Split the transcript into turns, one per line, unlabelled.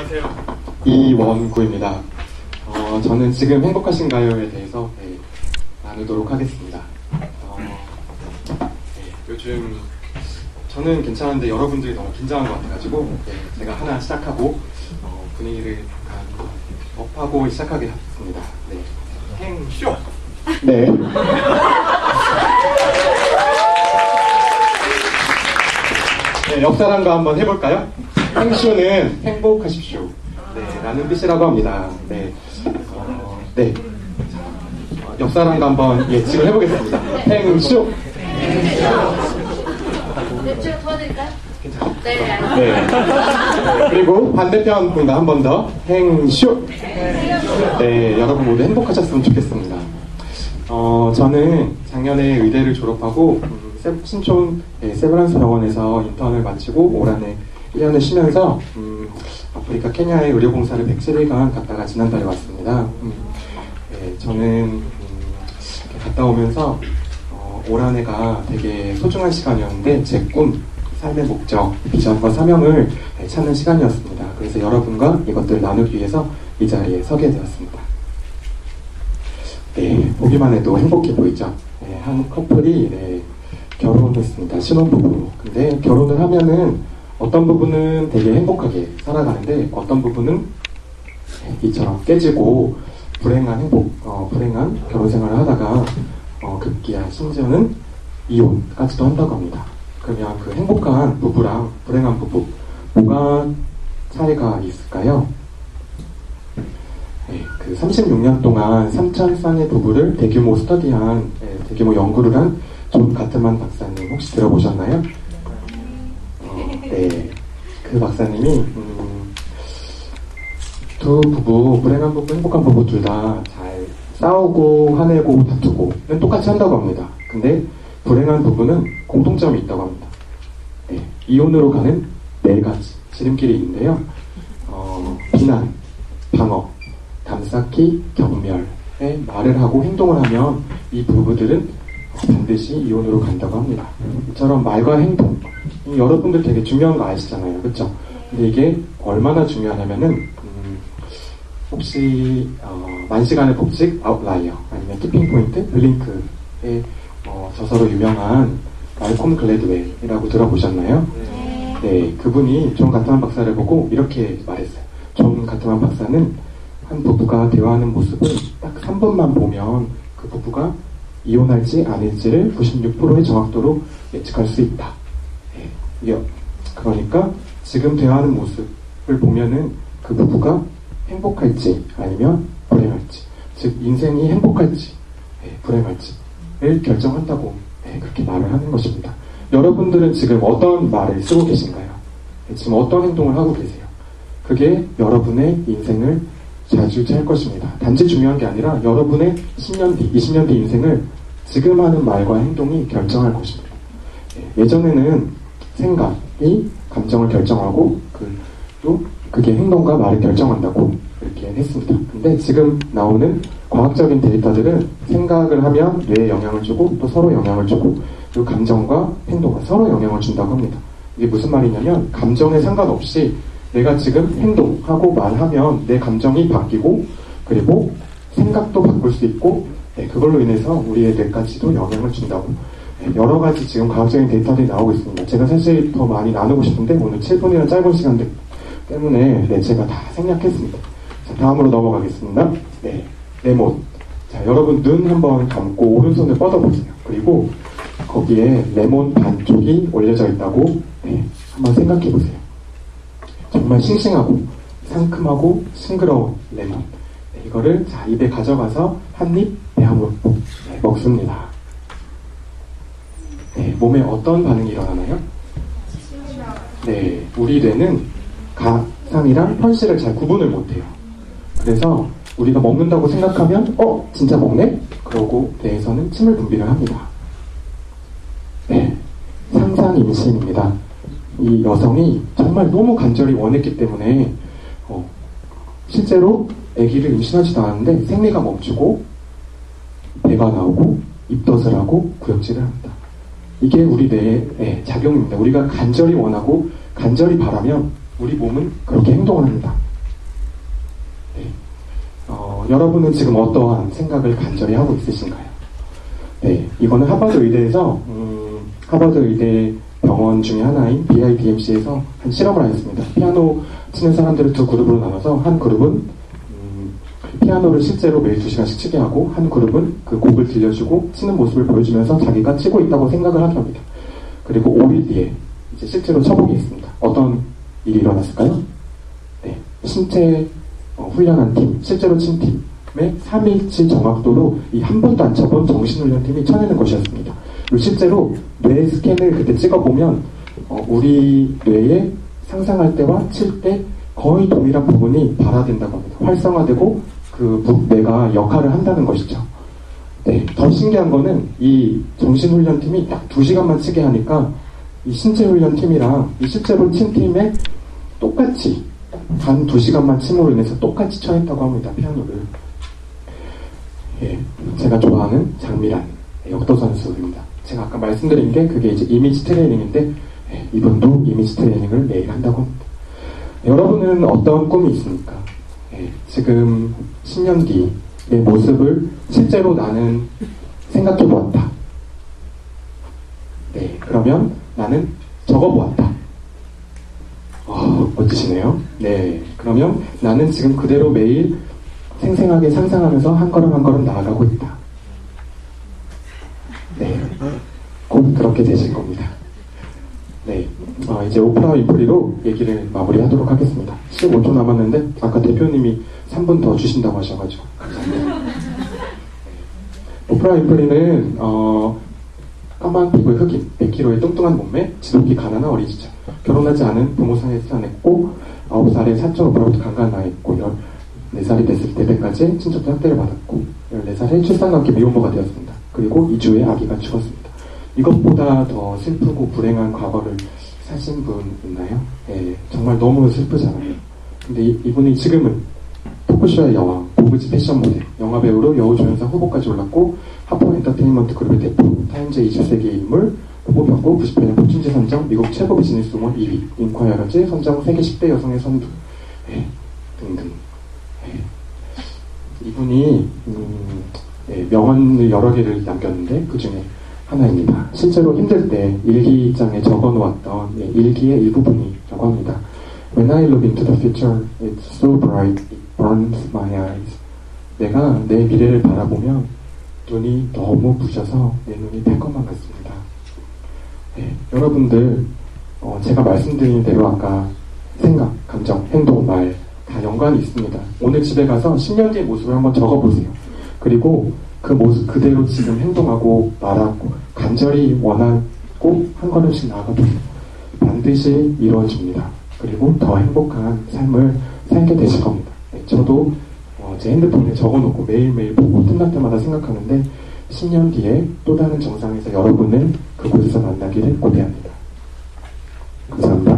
안녕하세요. 이원구입니다. 어, 저는 지금 행복하신가요에 대해서 네, 나누도록 하겠습니다. 어, 네, 요즘 저는 괜찮은데 여러분들이 너무 긴장한 것 같아가지고 네, 제가 하나 시작하고 어, 분위기를 약간 업하고 시작하겠습니다. 네. 행쇼! 네. 네, 옆 사람과 한번 해볼까요? 행쇼는 행복하십시오. 네, 라는 뜻이라고 합니다. 네. 어, 네. 어, 옆 사람과 한번 예측을 해보겠습니다. 행쇼!
네, 제가 도와드릴까요?
괜찮아요.
네, 알겠습니다.
네. 그리고 반대편 분과 한 번 더 행쇼. 네, 여러분 모두 행복하셨으면 좋겠습니다. 어, 저는 작년에 의대를 졸업하고 음, 세- 신촌 네, 세브란스 병원에서 인턴을 마치고 올 한해 1년을 쉬면서 음, 아프리카 케냐의 의료봉사를 107일간 갔다가 지난달에 왔습니다. 음, 네, 저는 음, 갔다 오면서 어, 올 한 해가 되게 소중한 시간이었는데 제 꿈, 삶의 목적, 비전과 사명을 네, 찾는 시간이었습니다. 그래서 여러분과 이것들을 나누기 위해서 이 자리에 서게 되었습니다. 네, 보기만 해도 행복해 보이죠? 네, 한 커플이 네, 결혼했습니다. 신혼부부. 근데 결혼을 하면은 어떤 부분은 되게 행복하게 살아가는데 어떤 부분은 네, 이처럼 깨지고 불행한 행복, 어, 불행한 결혼 생활을 하다가 어, 급기야 심지어는 이혼까지도 한다고 합니다. 그러면 그 행복한 부부랑 불행한 부부 뭐가 차이가 있을까요? 네, 그 36년 동안 3천 쌍의 부부를 대규모 스터디한, 네, 대규모 연구를 한 존 가트만 박사님 혹시 들어보셨나요? 어, 네, 그 박사님이 음, 두 부부, 불행한 부부, 행복한 부부 둘 다 잘 싸우고 화내고 다투고는 똑같이 한다고 합니다. 근데 불행한 부부는 공통점이 있다고 합니다. 네, 이혼으로 가는 네 가지 지름길이 있는데요. 어, 비난, 방어, 담쌓기, 경멸의 말을 하고 행동을 하면 이 부부들은 반드시 이혼으로 간다고 합니다. 이처럼 말과 행동, 이 여러분들 되게 중요한 거 아시잖아요, 그렇죠? 근데 이게 얼마나 중요하냐면은 음, 혹시 어, 만시간의 법칙 아웃라이어 아니면 키핑 포인트 블링크의 어, 저서로 유명한 말콤 글래드웰이라고 들어보셨나요? 네, 그분이 존 가트만 박사를 보고 이렇게 말했어요. 존 가트만 박사는 한 부부가 대화하는 모습을 딱 3분만 보면 그 부부가 이혼할지 아닐지를 96%의 정확도로 예측할 수 있다. 네, 이게 그러니까 지금 대화하는 모습을 보면은 그 부부가 행복할지 아니면 불행할지, 즉 인생이 행복할지 네, 불행할지를 결정한다고 네, 그렇게 말을 하는 것입니다. 여러분들은 지금 어떤 말을 쓰고 계신가요? 네, 지금 어떤 행동을 하고 계세요? 그게 여러분의 인생을 좌지우지할 것입니다. 단지 중요한 게 아니라 여러분의 10년 뒤, 20년 뒤 인생을 지금 하는 말과 행동이 결정할 것입니다. 예, 예전에는 생각이 감정을 결정하고 그, 또 그게 행동과 말을 결정한다고 이렇게 했습니다. 근데 지금 나오는 과학적인 데이터들은 생각을 하면 뇌에 영향을 주고 또 서로 영향을 주고 그리고 감정과 행동과 서로 영향을 준다고 합니다. 이게 무슨 말이냐면 감정에 상관없이 내가 지금 행동하고 말하면 내 감정이 바뀌고 그리고 생각도 바꿀 수 있고 네, 그걸로 인해서 우리의 뇌까지도 영향을 준다고 네, 여러 가지 지금 과학적인 데이터들이 나오고 있습니다. 제가 사실 더 많이 나누고 싶은데 오늘 7분이나 짧은 시간 때문에 네, 제가 다 생략했습니다. 자, 다음으로 넘어가겠습니다. 네, 레몬. 자, 여러분 눈 한번 감고 오른손을 뻗어보세요. 그리고 거기에 레몬 반쪽이 올려져 있다고 네, 한번 생각해 보세요. 정말 싱싱하고 상큼하고 싱그러운 레몬. 네, 이거를 자 입에 가져가서 한 입 배합으로 네, 먹습니다. 네, 몸에 어떤 반응이 일어나나요? 네, 우리 뇌는 가상이랑 현실을 잘 구분을 못해요. 그래서 우리가 먹는다고 생각하면 어 진짜 먹네? 그러고 뇌에서는 침을 분비를 합니다. 네, 상상 임신입니다. 이 여성이 정말 너무 간절히 원했기 때문에 어, 실제로 아기를 임신하지도 않았는데 생리가 멈추고 배가 나오고 입덧을 하고 구역질을 합니다. 이게 우리 뇌의 작용입니다. 우리가 간절히 원하고 간절히 바라면 우리 몸은 그렇게 행동을 합니다. 여러분은 지금 어떠한 생각을 간절히 하고 있으신가요? 네, 이거는 하버드 의대에서 음, 하버드 의대 병원 중에 하나인 BIDMC에서 한 실험을 하였습니다. 피아노 치는 사람들을 두 그룹으로 나눠서 한 그룹은 음, 피아노를 실제로 매일 두 시간씩 치게 하고 한 그룹은 그 곡을 들려주고 치는 모습을 보여주면서 자기가 치고 있다고 생각을 하게 합니다. 그리고 5일 뒤에 이제 실제로 쳐보게 했습니다. 어떤 일이 일어났을까요? 네, 신체 어, 훈련한 팀, 실제로 친 팀의 3일치 정확도로 이 한 번도 안 쳐본 정신훈련팀이 쳐내는 것이었습니다. 그리고 실제로 뇌 스캔을 그때 찍어보면 어, 우리 뇌에 상상할 때와 칠 때 거의 동일한 부분이 발화된다고 합니다. 활성화되고 그 부- 뇌가 역할을 한다는 것이죠. 네, 더 신기한 거는 이 정신훈련팀이 딱 2시간만 치게 하니까 이 신체훈련팀이랑 이 실제로 친 팀에 똑같이 단 2시간만 침으로 인해서 똑같이 쳐냈다고 합니다, 피아노를. 예, 제가 좋아하는 장미란 역도 선수입니다. 제가 아까 말씀드린 게 그게 이제 이미지 트레이닝인데 예, 이분도 이미지 트레이닝을 매일 한다고 합니다. 여러분은 어떤 꿈이 있습니까? 예, 지금 10년 뒤의 모습을 실제로 나는 생각해 보았다. 네, 그러면 나는 적어 보았다. 어, 멋지시네요. 네, 그러면 나는 지금 그대로 매일 생생하게 상상하면서 한 걸음 한 걸음 나아가고 있다. 네, 곧 그렇게 되실 겁니다. 네, 어, 이제 오프라 윈프리로 얘기를 마무리하도록 하겠습니다. 15초 남았는데 아까 대표님이 3분 더 주신다고 하셔가지고 감사합니다. 네. 오프라 윈프리는 어, 까만 피부의 흑인, 100kg의 뚱뚱한 몸매, 지독히 가난한 어린이죠. 결혼하지 않은 부모 사이에 태어났고 9살에 사촌 오빠로부터 강간 나했고 14살이 됐을 때까지 친척들 학대를 받았고 14살에 출산감기 미혼모가 되었습니다. 그리고 2주 후에 아기가 죽었습니다. 이것보다 더 슬프고 불행한 과거를 사신 분 있나요? 예, 정말 너무 슬프잖아요. 근데 이, 이분이 지금은 토크쇼의 여왕, 고급지 패션 모델, 영화배우로 여우조연상 후보까지 올랐고 하포 엔터테인먼트 그룹의 대표, 타임즈 20세기의 인물, 후보병고 98년 폭진지 선정, 미국 최고 비즈니스 우먼 2위, 인콰이어러즈 선정 세계 10대 여성의 선두, 예, 등등. 예. 이분이 음, 예, 명언을 여러 개를 남겼는데 그 중에 하나입니다. 실제로 힘들 때 일기장에 적어 놓았던 예, 일기의 일부분이라고 합니다. When I look into the future, it's so bright, it burns my eyes. 내가 내 미래를 바라보면 눈이 너무 부셔서 내 눈이 탈 것만 같습니다. 네, 여러분들 어, 제가 말씀드린 대로 아까 생각, 감정, 행동, 말 다 연관이 있습니다. 오늘 집에 가서 10년 뒤의 모습을 한번 적어보세요. 그리고 그 모습 그대로 지금 행동하고 말하고 간절히 원하고 한 걸음씩 나아가보세요. 반드시 이루어집니다. 그리고 더 행복한 삶을 살게 되실 겁니다. 네, 저도 어, 제 핸드폰에 적어놓고 매일매일 보고 틈날 때마다 생각하는데 10년 뒤에 또 다른 정상에서 여러분을 그곳에서 만나기를 고대합니다. 감사합니다.